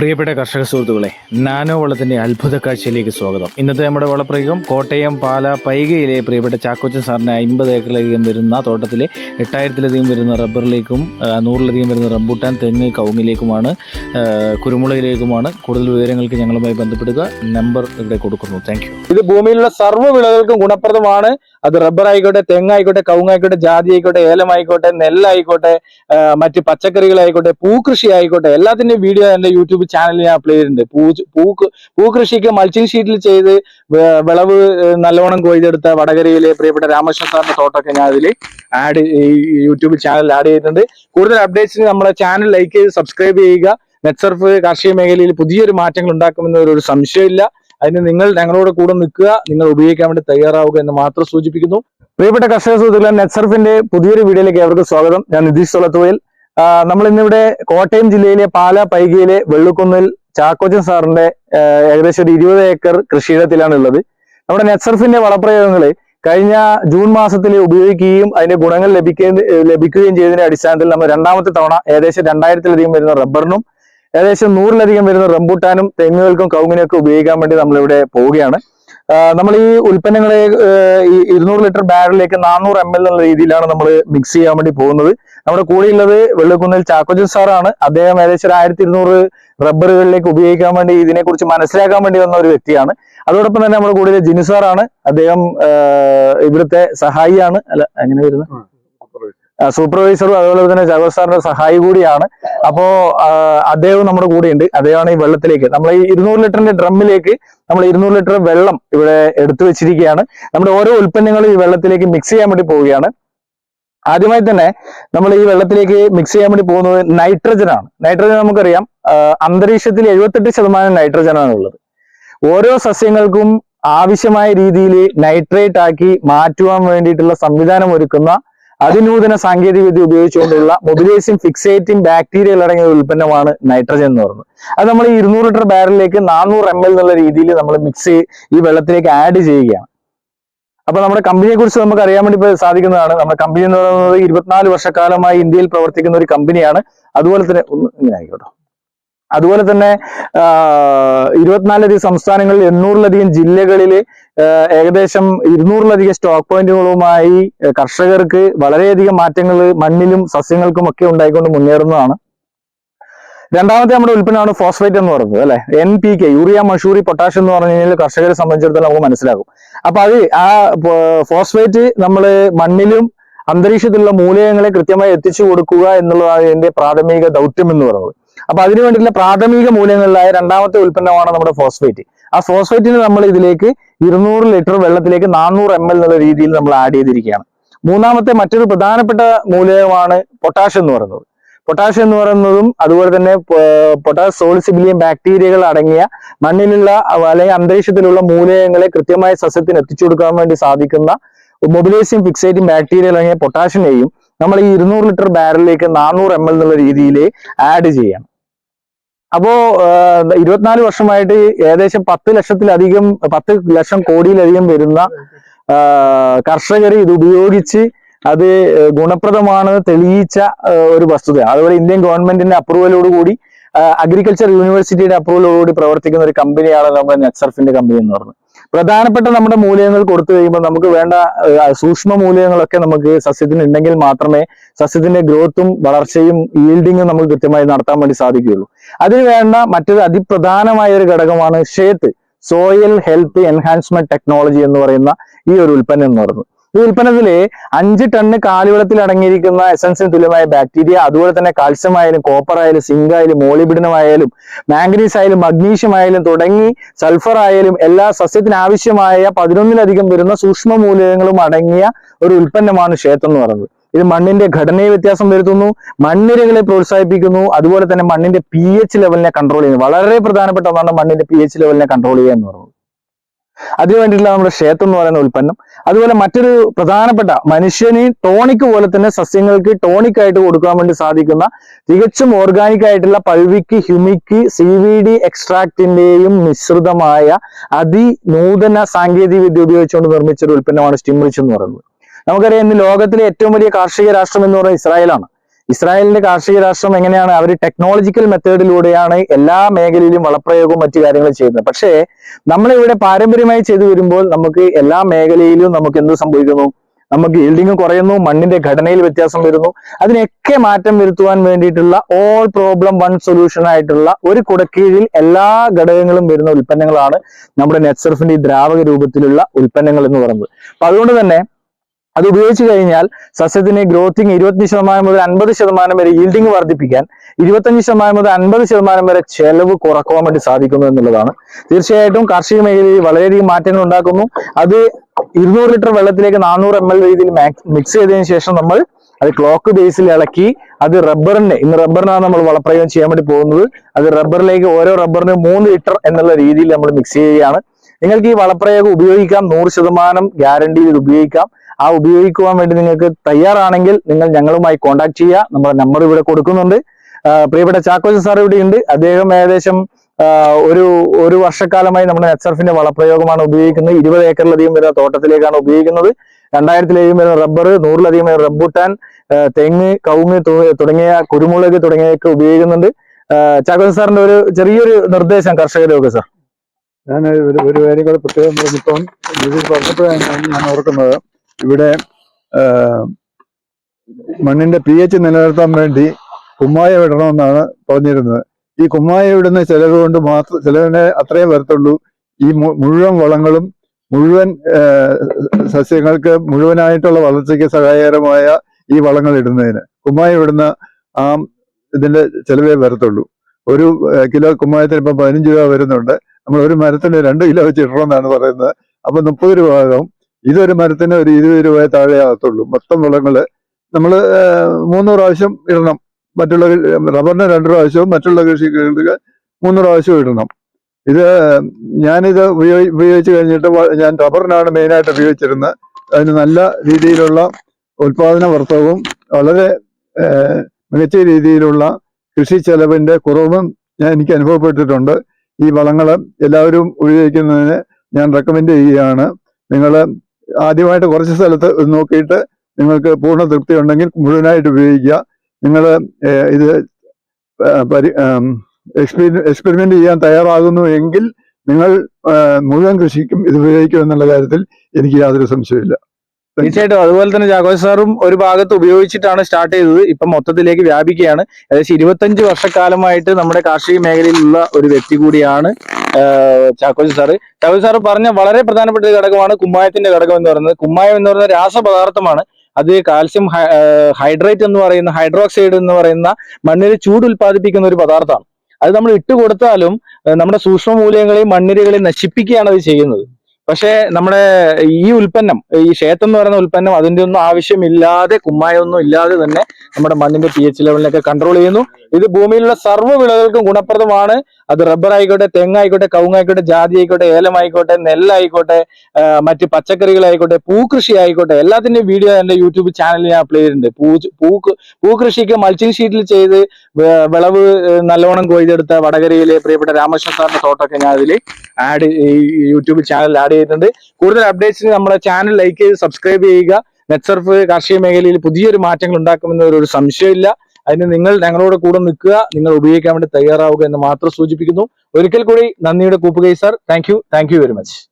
പ്രിയപ്പെട്ട കർഷക സുഹൃത്തുക്കളെ നാനോ വളത്തിന്റെ അത്ഭുത കാഴ്ചയിലേക്ക് സ്വാഗതം. ഇന്നത്തെ നമ്മുടെ വളപ്രയോഗം കോട്ടയം പാല പൈകയിലെ പ്രിയപ്പെട്ട ചാക്കോച്ചൻ സാറിന് അമ്പത് ഏക്കറിലധികം വരുന്ന തോട്ടത്തിലെ എട്ടായിരത്തിലധികം വരുന്ന റബ്ബറിലേക്കും നൂറിലധികം വരുന്ന റംബൂട്ടാൻ തെങ്ങ് കവുങ്ങിലേക്കുമാണ് ആ, കുരുമുളകിലേക്കുമാണ് കൂടുതൽ വിവരങ്ങൾക്ക് ഞങ്ങളുമായി ബന്ധപ്പെടുക. നമ്പർ ഇവിടെ കൊടുക്കുന്നു. താങ്ക് ഇത് ഭൂമിയിലുള്ള സർവ വിളകൾക്കും ഗുണപ്രദമാണ്. അത് റബ്ബർ ആയിക്കോട്ടെ തെങ്ങായിക്കോട്ടെ കവുങ്ങായിക്കോട്ടെ ജാതി ആയിക്കോട്ടെ ഏലമായിക്കോട്ടെ നെല്ലായിക്കോട്ടെ മറ്റ് പച്ചക്കറികളായിക്കോട്ടെ പൂക്കൃഷി ആയിക്കോട്ടെ എല്ലാത്തിന്റെയും വീഡിയോ എന്റെ യൂട്യൂബ് ചാനലിൽ ഞാൻ അപ്ലൈ ചെയ്തിട്ടുണ്ട്. പൂ പൂ കൃഷിക്ക് മൾച്ചിങ് ഷീറ്റിൽ ചെയ്ത് വിളവ് നല്ലോണം കൊയ്തെടുത്ത വടകരയിലെ പ്രിയപ്പെട്ട രാമകൃഷ്ണ സാറിന്റെ തോട്ടൊക്കെ ഞാൻ അതിൽ ആഡ് യൂട്യൂബ് ചാനലിൽ ആഡ് ചെയ്തിട്ടുണ്ട്. കൂടുതൽ അപ്ഡേറ്റ്സിന് നമ്മുടെ ചാനൽ ലൈക്ക് ചെയ്ത് സബ്സ്ക്രൈബ് ചെയ്യുക. നെറ്റ്സർഫ് കാർഷിക മേഖലയിൽ പുതിയൊരു മാറ്റങ്ങൾ ഉണ്ടാക്കുമെന്ന ഒരു സംശയമില്ല. അതിന് നിങ്ങൾ ഞങ്ങളോട് കൂടെ നിൽക്കുക. നിങ്ങൾ ഉപയോഗിക്കാൻ വേണ്ടി തയ്യാറാവുക എന്ന് മാത്രം സൂചിപ്പിക്കുന്നു. പ്രിയപ്പെട്ട കർഷക സുഹൃത്തുക്കളെ നെറ്റ്സർഫിന്റെ പുതിയൊരു വീഡിയോയിലേക്ക് അവർക്ക് സ്വാഗതം. ഞാൻ നിതീഷ് തൊളത്തുവയിൽ നമ്മൾ ഇന്നിവിടെ കോട്ടയം ജില്ലയിലെ പാല പൈകയിലെ വെള്ളുക്കുന്നിൽ ചാക്കോച്ചൻ സാറിന്റെ ഏകദേശം ഒരു ഇരുപത് ഏക്കർ കൃഷിയിടത്തിലാണ് ഉള്ളത്. നമ്മുടെ നെറ്റ്സർഫിന്റെ വളപ്രയോഗങ്ങൾ കഴിഞ്ഞ ജൂൺ മാസത്തിൽ ഉപയോഗിക്കുകയും അതിന്റെ ഗുണങ്ങൾ ലഭിക്കുകയും ലഭിക്കുകയും ചെയ്തതിന്റെ അടിസ്ഥാനത്തിൽ നമ്മൾ രണ്ടാമത്തെ തവണ ഏകദേശം രണ്ടായിരത്തിലധികം വരുന്ന റബ്ബറിനും ഏകദേശം നൂറിലധികം വരുന്ന റംബൂട്ടാനും തെങ്ങുകൾക്കും കവുങ്ങിനൊക്കെ ഉപയോഗിക്കാൻ വേണ്ടി നമ്മളിവിടെ പോവുകയാണ്. നമ്മൾ ഈ ഉൽപ്പന്നങ്ങളെ ഈ ഇരുന്നൂറ് ലിറ്റർ ബാരലിലേക്ക് നാനൂറ് എം എൽ എന്നുള്ള രീതിയിലാണ് നമ്മൾ മിക്സ് ചെയ്യാൻ വേണ്ടി പോകുന്നത്. നമ്മുടെ കൂടെയുള്ളത് വെള്ളക്കുന്നിൽ ചാക്കോജൻ സാറാണ്. അദ്ദേഹം ഏകദേശം ഒരു ആയിരത്തി ഇരുന്നൂറ് റബ്ബറുകളിലേക്ക് ഉപയോഗിക്കാൻ വേണ്ടി ഇതിനെക്കുറിച്ച് മനസ്സിലാക്കാൻ വേണ്ടി വന്ന ഒരു വ്യക്തിയാണ്. അതോടൊപ്പം തന്നെ നമ്മുടെ കൂടെ ജിനു സാറാണ്. അദ്ദേഹം ഇവിടുത്തെ സഹായിയാണ്. അല്ല അങ്ങനെ വരുന്നത് സൂപ്പർവൈസറും അതുപോലെ തന്നെ ജവഹർ സാറിന്റെ സഹായി കൂടിയാണ്. അപ്പോ അദ്ദേഹവും അദ്ദേഹം നമ്മുടെ കൂടെയുണ്ട്. അദ്ദേഹമാണ് ഈ വെള്ളത്തിലേക്ക്. നമ്മൾ ഈ ഇരുന്നൂറ് ലിറ്ററിന്റെ ഡ്രമ്മിലേക്ക് നമ്മൾ ഇരുന്നൂറ് ലിറ്റർ വെള്ളം ഇവിടെ എടുത്തു വെച്ചിരിക്കുകയാണ്. നമ്മുടെ ഓരോ ഉൽപ്പന്നങ്ങളും ഈ വെള്ളത്തിലേക്ക് മിക്സ് ചെയ്യാൻ വേണ്ടി പോവുകയാണ്. ആദ്യമായി തന്നെ നമ്മൾ ഈ വെള്ളത്തിലേക്ക് മിക്സ് ചെയ്യാൻ വേണ്ടി പോകുന്നത് നൈട്രജൻ ആണ്. നൈട്രജൻ നമുക്കറിയാം. അന്തരീക്ഷത്തിൽ എഴുപത്തെട്ട് ശതമാനം നൈട്രജൻ ആണ് ഉള്ളത്. ഓരോ സസ്യങ്ങൾക്കും ആവശ്യമായ രീതിയിൽ നൈട്രേറ്റ് ആക്കി മാറ്റുവാൻ വേണ്ടിയിട്ടുള്ള സംവിധാനം ഒരുക്കുന്ന അതിനൂതന സാങ്കേതിക വിദ്യ ഉപയോഗിച്ചുകൊണ്ടുള്ള മൊബിലൈസിംഗ് ഫിക്സേറ്റിംഗ് ബാക്ടീരിയൽ അടങ്ങിയ ഉൽപ്പന്നമാണ് നൈട്രജൻ എന്ന് പറയുന്നത്. അത് നമ്മൾ ഈ ഇരുന്നൂറ് ലിറ്റർ ബാരലിലേക്ക് നാനൂറ് എം എൽ എന്നുള്ള രീതിയിൽ നമ്മൾ മിക്സ് ഈ വെള്ളത്തിലേക്ക് ആഡ് ചെയ്യുകയാണ്. അപ്പൊ നമ്മുടെ കമ്പനിയെ കുറിച്ച് നമുക്ക് അറിയാൻ വേണ്ടി സാധിക്കുന്നതാണ് നമ്മുടെ കമ്പനി എന്ന് പറയുന്നത് ഇരുപത്തിനാല് വർഷക്കാലമായി ഇന്ത്യയിൽ പ്രവർത്തിക്കുന്ന ഒരു കമ്പനിയാണ് അതുപോലെ തന്നെ ഒന്ന് ഇങ്ങനെ ആയിക്കോട്ടെ. അതുപോലെ തന്നെ ഇരുപത്തിനാലധികം സംസ്ഥാനങ്ങളിൽ എണ്ണൂറിലധികം ജില്ലകളിൽ ഏകദേശം ഇരുന്നൂറിലധികം സ്റ്റോക്ക് പോയിന്റുകളുമായി കർഷകർക്ക് വളരെയധികം മാറ്റങ്ങൾ മണ്ണിലും സസ്യങ്ങൾക്കും ഒക്കെ ഉണ്ടായിക്കൊണ്ട് മുന്നേറുന്നതാണ്. രണ്ടാമത്തെ നമ്മുടെ ഉൽപ്പന്നമാണ് ഫോസ്ഫേറ്റ് എന്ന് പറയുന്നത് അല്ലെ? N P K urea Mussoorie potash എന്ന് പറഞ്ഞു കഴിഞ്ഞാൽ കർഷകരെ സംബന്ധിച്ചിടത്തോളം നമുക്ക് മനസ്സിലാകും. അപ്പൊ അത് ആ ഫോസ്ഫേറ്റ് നമ്മൾ മണ്ണിലും അന്തരീക്ഷത്തിലുള്ള മൂലകങ്ങളെ കൃത്യമായി എത്തിച്ചു കൊടുക്കുക എന്നുള്ളതാണ് ഇതിന്റെ പ്രാഥമിക ദൗത്യം എന്ന് പറയുന്നത്. അപ്പൊ അതിനു വേണ്ടിയിട്ടുള്ള പ്രാഥമിക മൂല്യങ്ങളിലായ രണ്ടാമത്തെ ഉൽപ്പന്നമാണ് നമ്മുടെ ഫോസ്ഫേറ്റ് ആ ഫോസ്ഫേറ്റിന് നമ്മൾ ഇതിലേക്ക് ഇരുന്നൂറ് ലിറ്റർ വെള്ളത്തിലേക്ക് നാനൂറ് എം എൽ എന്നുള്ള രീതിയിൽ നമ്മൾ ആഡ് ചെയ്തിരിക്കുകയാണ്. മൂന്നാമത്തെ മറ്റൊരു പ്രധാനപ്പെട്ട മൂലകമാണ് പൊട്ടാഷ് എന്ന് പറയുന്നത്. പൊട്ടാഷ് എന്ന് പറയുന്നതും അതുപോലെ തന്നെ പൊട്ടാഷ് സോളിസിബിലിയം ബാക്ടീരിയകൾ അടങ്ങിയ മണ്ണിലുള്ള അല്ലെങ്കിൽ അന്തരീക്ഷത്തിലുള്ള മൂലകങ്ങളെ കൃത്യമായ സസ്യത്തിന് എത്തിച്ചു കൊടുക്കാൻ വേണ്ടി സാധിക്കുന്ന മൊബിലൈസിയം ഫിക്സേറ്റിംഗ് ബാക്ടീരിയകൾ അടങ്ങിയ പൊട്ടാഷിനെയും നമ്മൾ ഈ ഇരുന്നൂറ് ലിറ്റർ ബാരലിലേക്ക് നാനൂറ് എം എൽ എന്നുള്ള രീതിയിൽ ആഡ് ചെയ്യാം അപ്പോ ഇരുപത്തിനാല് വർഷമായിട്ട് ഏകദേശം പത്ത് ലക്ഷത്തിലധികം പത്ത് ലക്ഷം കോടിയിലധികം വരുന്ന കർഷകർ ഇത് ഉപയോഗിച്ച് അത് ഗുണപ്രദമാണെന്ന് തെളിയിച്ച ഒരു വസ്തുതയാണ്. അതുപോലെ ഇന്ത്യൻ ഗവൺമെന്റിന്റെ അപ്രൂവലോടുകൂടി അഗ്രികൾച്ചർ യൂണിവേഴ്സിറ്റിയുടെ അപ്രൂവലോടുകൂടി പ്രവർത്തിക്കുന്ന ഒരു കമ്പനിയാണ് നമ്മുടെ നെറ്റ്സർഫിന്റെ കമ്പനി എന്ന് പറയുന്നത് പ്രധാനപ്പെട്ട നമ്മുടെ മൂല്യങ്ങൾ കൊടുത്തു കഴിയുമ്പോൾ നമുക്ക് വേണ്ട സൂക്ഷ്മ മൂല്യങ്ങളൊക്കെ നമുക്ക് സസ്യത്തിന് ഉണ്ടെങ്കിൽ മാത്രമേ സസ്യത്തിന്റെ ഗ്രോത്തും വളർച്ചയും ഈൽഡിങ്ങും നമുക്ക് കൃത്യമായി നടത്താൻ വേണ്ടി സാധിക്കുകയുള്ളൂ. അതിന് വേണ്ട മറ്റൊരു അതിപ്രധാനമായ ഒരു ഘടകമാണ് ഷേത്ത് സോയിൽ ഹെൽത്ത് എൻഹാൻസ്മെന്റ് ടെക്നോളജി എന്ന് പറയുന്ന ഈ ഒരു ഉൽപ്പന്നം എന്ന് പറയുന്നത്. ഈ ഉൽപ്പന്നത്തിൽ അഞ്ച് ടണ്ണ് കാലിവളത്തിൽ അടങ്ങിയിരിക്കുന്ന എസൻസിന് തുല്യമായ ബാക്ടീരിയ അതുപോലെ തന്നെ കാൽസ്യം ആയാലും കോപ്പർ ആയാലും സിങ്ക് ആയാലും മോളിബിഡിനമായാലും മാംഗനീസ് ആയാലും മഗ്നീഷ്യം ആയാലും തുടങ്ങി സൾഫർ ആയാലും എല്ലാ സസ്യത്തിന് ആവശ്യമായ പതിനൊന്നിലധികം വരുന്ന സൂക്ഷ്മ മൂലകങ്ങളും അടങ്ങിയ ഒരു ഉൽപ്പന്നമാണ് ക്ഷേത്രം എന്ന് പറയുന്നത്. ഇത് മണ്ണിന്റെ ഘടനയെ വ്യത്യാസം വരുത്തുന്നു മണ്ണിരകളെ പ്രോത്സാഹിപ്പിക്കുന്നു അതുപോലെ തന്നെ മണ്ണിന്റെ പി എച്ച് ലെവലിനെ കൺട്രോൾ ചെയ്യുന്നു. വളരെ പ്രധാനപ്പെട്ട ഒന്നാണ് മണ്ണിന്റെ പി എച്ച് ലെവലിനെ കൺട്രോൾ ചെയ്യുക എന്ന് പറയുന്നത്. അതിനു വേണ്ടിയിട്ടുള്ള നമ്മുടെ ക്ഷേത്രം എന്ന് പറയുന്ന ഉൽപ്പന്നം. അതുപോലെ മറ്റൊരു പ്രധാനപ്പെട്ട മനുഷ്യന് ടോണിക് പോലെ തന്നെ സസ്യങ്ങൾക്ക് ടോണിക് ആയിട്ട് കൊടുക്കാൻ വേണ്ടി സാധിക്കുന്ന തികച്ചും ഓർഗാനിക് ആയിട്ടുള്ള fulvic humic C V D എക്സ്ട്രാക്റ്റിന്റെയും മിശ്രിതമായ അതിനൂതന സാങ്കേതിക വിദ്യ ഉപയോഗിച്ചുകൊണ്ട് നിർമ്മിച്ച ഒരു ഉൽപ്പന്നമാണ് സ്റ്റിംറിച്ച് എന്ന് പറയുന്നത്. നമുക്കറിയാം ഇന്ന് ലോകത്തിലെ ഏറ്റവും വലിയ കാർഷിക രാഷ്ട്രം എന്ന് പറയുന്നത് ഇസ്രായേലാണ്. ഇസ്രായേലിന്റെ കാർഷിക രാഷ്ട്രം എങ്ങനെയാണ് അവർ ടെക്നോളജിക്കൽ മെത്തേഡിലൂടെയാണ് എല്ലാ മേഖലയിലും വളപ്രയോഗവും മറ്റു കാര്യങ്ങളും ചെയ്യുന്നത്. പക്ഷേ നമ്മളിവിടെ പാരമ്പര്യമായി ചെയ്തു വരുമ്പോൾ നമുക്ക് എല്ലാ മേഖലയിലും നമുക്ക് എന്ത് സംഭവിക്കുന്നു? നമുക്ക് ഈൽഡിങ് കുറയുന്നു മണ്ണിന്റെ ഘടനയിൽ വ്യത്യാസം വരുന്നു. അതിനൊക്കെ മാറ്റം വരുത്തുവാൻ വേണ്ടിയിട്ടുള്ള ഓൾ പ്രോബ്ലം വൺ സൊല്യൂഷൻ ആയിട്ടുള്ള ഒരു കുടക്കീഴിൽ എല്ലാ ഘടകങ്ങളും വരുന്ന ഉൽപ്പന്നങ്ങളാണ് നമ്മുടെ നെറ്റ്സർഫിന്റെ ദ്രാവക രൂപത്തിലുള്ള ഉൽപ്പന്നങ്ങൾ എന്ന് പറയുന്നത്. അപ്പൊ അതുകൊണ്ട് തന്നെ അത് ഉപയോഗിച്ച് കഴിഞ്ഞാൽ സസ്യത്തിന് ഗ്രോത്തിങ് ഇരുപത്തഞ്ച് ശതമാനം മുതൽ അൻപത് ശതമാനം വരെ ഈൽഡിങ് വർദ്ധിപ്പിക്കാൻ ഇരുപത്തഞ്ച് ശതമാനം മുതൽ അൻപത് ശതമാനം വരെ ചെലവ് കുറക്കുവാൻ വേണ്ടി സാധിക്കുന്നു എന്നുള്ളതാണ്. തീർച്ചയായിട്ടും കാർഷിക മേഖലയിൽ വളരെയധികം മാറ്റങ്ങൾ ഉണ്ടാക്കുന്നു. അത് ഇരുന്നൂറ് ലിറ്റർ വെള്ളത്തിലേക്ക് നാനൂറ് എം എൽ രീതിയിൽ മിക്സ് ചെയ്തതിനു ശേഷം നമ്മൾ അത് ക്ലോക്ക് ബേസിൽ ഇളക്കി അത് റബ്ബറിന്റെ ഇന്ന് റബ്ബറിനാണ് നമ്മൾ വളപ്രയോഗം ചെയ്യാൻ വേണ്ടി പോകുന്നത്. അത് റബ്ബറിലേക്ക് ഓരോ റബ്ബറിന് മൂന്ന് ലിറ്റർ എന്നുള്ള രീതിയിൽ നമ്മൾ മിക്സ് ചെയ്യുകയാണ്. നിങ്ങൾക്ക് ഈ വളപ്രയോഗം ഉപയോഗിക്കാം. നൂറ് ശതമാനം ഗ്യാരണ്ടിയിൽ ഇത് ഉപയോഗിക്കാം. ആ ഉപയോഗിക്കുവാൻ വേണ്ടി നിങ്ങൾക്ക് തയ്യാറാണെങ്കിൽ നിങ്ങൾ ഞങ്ങളുമായി കോൺടാക്ട് ചെയ്യുക. നമ്മുടെ നമ്പർ ഇവിടെ കൊടുക്കുന്നുണ്ട്. പ്രിയപ്പെട്ട ചാക്കോച്ച സാർ ഇവിടെ ഉണ്ട്. അദ്ദേഹം ഏകദേശം ഒരു ഒരു വർഷക്കാലമായി നമ്മുടെ നെറ്റ്സർഫിന്റെ വളപ്രയോഗമാണ് ഉപയോഗിക്കുന്നത്. ഇരുപത് ഏക്കറിലധികം വരുന്ന തോട്ടത്തിലേക്കാണ് ഉപയോഗിക്കുന്നത്. രണ്ടായിരത്തിലധികം വരുന്ന റബ്ബർ നൂറിലധികം വരുന്ന റബ്ബുട്ടാൻ തെങ്ങ് കവുങ്ങ് തുടങ്ങിയ കുരുമുളക് തുടങ്ങിയൊക്കെ ഉപയോഗിക്കുന്നുണ്ട്. ചാക്കോച്ച സാറിന്റെ ഒരു ചെറിയൊരു നിർദ്ദേശം കർഷകരൊക്കെ സാർ ഞാൻ ഒരു കാര്യം കൂടെ പ്രത്യേകം പറഞ്ഞിപ്പം ഇതിൽ പറഞ്ഞപ്പോഴാണ് ഞാൻ ഓർക്കുന്നത്. ഇവിടെ മണ്ണിന്റെ പി എച്ച് നിലനിർത്താൻ വേണ്ടി കുമ്മായ വിടണമെന്നാണ് പറഞ്ഞിരുന്നത്. ഈ കുമ്മായ വിടുന്ന ചിലവ് കൊണ്ട് മാത്രം ചിലവിനെ അത്രയും വരത്തുള്ളൂ. ഈ മുഴുവൻ വളങ്ങളും മുഴുവൻ സസ്യങ്ങൾക്ക് മുഴുവനായിട്ടുള്ള വളർച്ചയ്ക്ക് സഹായകരമായ ഈ വളങ്ങൾ ഇടുന്നതിന്. കുമ്മായ ഇടുന്ന ആ ഇതിന്റെ ചിലവേ വരത്തുള്ളൂ. ഒരു കിലോ കുമ്മായത്തിന് ഇപ്പം പതിനഞ്ച് രൂപ വരുന്നുണ്ട്. നമ്മൾ ഒരു മരത്തിന് രണ്ട് കിലോ വെച്ച് ഇടണമെന്നാണ് പറയുന്നത്. അപ്പൊ മുപ്പത് രൂപ ആകും ഇതൊരു മരത്തിന് ഒരു ഇരുപത് രൂപ താഴെ ആകത്തുള്ളൂ. മൊത്തം വളങ്ങൾ നമ്മൾ മൂന്ന് പ്രാവശ്യം ഇടണം. മറ്റുള്ള റബ്ബറിന് രണ്ട് പ്രാവശ്യവും മറ്റുള്ള കൃഷികൾക്ക് മൂന്ന് പ്രാവശ്യവും ഇടണം. ഇത് ഞാനിത് ഉപയോഗി ഉപയോഗിച്ച് കഴിഞ്ഞിട്ട് ഞാൻ റബ്ബറിനാണ് മെയിനായിട്ട് ഉപയോഗിച്ചിരുന്നത്. അതിന് നല്ല രീതിയിലുള്ള ഉൽപാദന വർത്തവും വളരെ മികച്ച രീതിയിലുള്ള കൃഷി ചെലവിന്റെ കുറവും ഞാൻ എനിക്ക് അനുഭവപ്പെട്ടിട്ടുണ്ട്. ഈ വളങ്ങൾ എല്ലാവരും ഉപയോഗിക്കുന്നതിന് ഞാൻ റെക്കമെൻഡ് ചെയ്യുകയാണ്. നിങ്ങൾ ആദ്യമായിട്ട് കുറച്ച് സ്ഥലത്ത് നോക്കിയിട്ട് നിങ്ങൾക്ക് പൂർണ തൃപ്തി ഉണ്ടെങ്കിൽ മുഴുവനായിട്ട് ഉപയോഗിക്കുക. നിങ്ങൾ ഇത് എക്സ്പെരിമെന്റ് ചെയ്യാൻ തയ്യാറാകുന്നു എങ്കിൽ നിങ്ങൾ മുഴുവൻ കൃഷിക്കും ഇത് ഉപയോഗിക്കും എന്നുള്ള കാര്യത്തിൽ എനിക്ക് യാതൊരു സംശയമില്ല തീർച്ചയായിട്ടും. അതുപോലെ തന്നെ ജാഗോജ് സാറും ഒരു ഭാഗത്ത് ഉപയോഗിച്ചിട്ടാണ് സ്റ്റാർട്ട് ചെയ്തത്. ഇപ്പൊ മൊത്തത്തിലേക്ക് വ്യാപിക്കുകയാണ്. ഏകദേശം ഇരുപത്തഞ്ച് വർഷക്കാലമായിട്ട് നമ്മുടെ കാർഷിക മേഖലയിലുള്ള ഒരു വ്യക്തി കൂടിയാണ് ചാക്കോജി സാറ്. ചാക്കോജി സാറ് പറഞ്ഞ വളരെ പ്രധാനപ്പെട്ട ഒരു ഘടകമാണ് കുമ്മായത്തിന്റെ ഘടകം എന്ന് പറയുന്നത്. കുമ്മായം എന്ന് പറയുന്ന രാസപദാർത്ഥമാണ്. അത് കാൽസ്യം ഹൈഡ്രേറ്റ് എന്ന് പറയുന്ന ഹൈഡ്രോക്സൈഡ് എന്ന് പറയുന്ന മണ്ണിൽ ചൂട് ഉൽപ്പാദിപ്പിക്കുന്ന ഒരു പദാർത്ഥമാണ്. അത് നമ്മൾ ഇട്ട് കൊടുത്താലും നമ്മുടെ സൂക്ഷ്മ മൂല്യങ്ങളെയും മണ്ണിരകളെയും നശിപ്പിക്കുകയാണ് അത് ചെയ്യുന്നത്. പക്ഷേ നമ്മുടെ ഈ ഉൽപ്പന്നം ഈ ക്ഷേത്രം എന്ന് പറയുന്ന ഉൽപ്പന്നം അതിന്റെ ഒന്നും ആവശ്യമില്ലാതെ കുമ്മായൊന്നും ഇല്ലാതെ തന്നെ നമ്മുടെ മണ്ണിന്റെ പി എച്ച് ലെവലിനൊക്കെ കൺട്രോൾ ചെയ്യുന്നു. ഇത് ഭൂമിയിലുള്ള സർവ വിളകൾക്കും ഗുണപ്രദമാണ്. അത് റബ്ബർ ആയിക്കോട്ടെ തെങ്ങായിക്കോട്ടെ കവുങ്ങായിക്കോട്ടെ ജാതി ആയിക്കോട്ടെ ഏലമായിക്കോട്ടെ നെല്ലായിക്കോട്ടെ മറ്റ് പച്ചക്കറികളായിക്കോട്ടെ പൂക്കൃഷി ആയിക്കോട്ടെ എല്ലാത്തിന്റെയും വീഡിയോ എന്റെ യൂട്യൂബ് ചാനലിൽ ഞാൻ അപ്ലൈ ചെയ്തിട്ടുണ്ട്. പൂ പൂ പൂക്കൃഷിക്ക് മൾച്ചിങ് ഷീറ്റിൽ ചെയ്ത് വിളവ് നല്ലോണം കൊയ്തെടുത്ത വടകരയിലെ പ്രിയപ്പെട്ട രാമകൃഷ്ണൻ സാറിന്റെ തോട്ടൊക്കെ ഞാൻ അതിൽ ആഡ് യൂട്യൂബ് ചാനലിൽ ആഡ് ചെയ്തിട്ടുണ്ട്. കൂടുതൽ അപ്ഡേറ്റ്സിന് നമ്മുടെ ചാനൽ ലൈക്ക് ചെയ്ത് സബ്സ്ക്രൈബ് ചെയ്യുക. നെറ്റ്സർഫ് കാർഷിക മേഖലയിൽ പുതിയൊരു മാറ്റങ്ങൾ ഉണ്ടാക്കുമെന്ന് ഒരു സംശയമില്ല. അതിന് നിങ്ങൾ ഞങ്ങളോട് കൂടെ നിൽക്കുക. നിങ്ങൾ ഉപയോഗിക്കാൻ വേണ്ടി തയ്യാറാവുക എന്ന് മാത്രം സൂചിപ്പിക്കുന്നു. ഒരിക്കൽ കൂടി നന്ദിയുടെ കൂപ്പുകൈ sir. Thank you thank you very much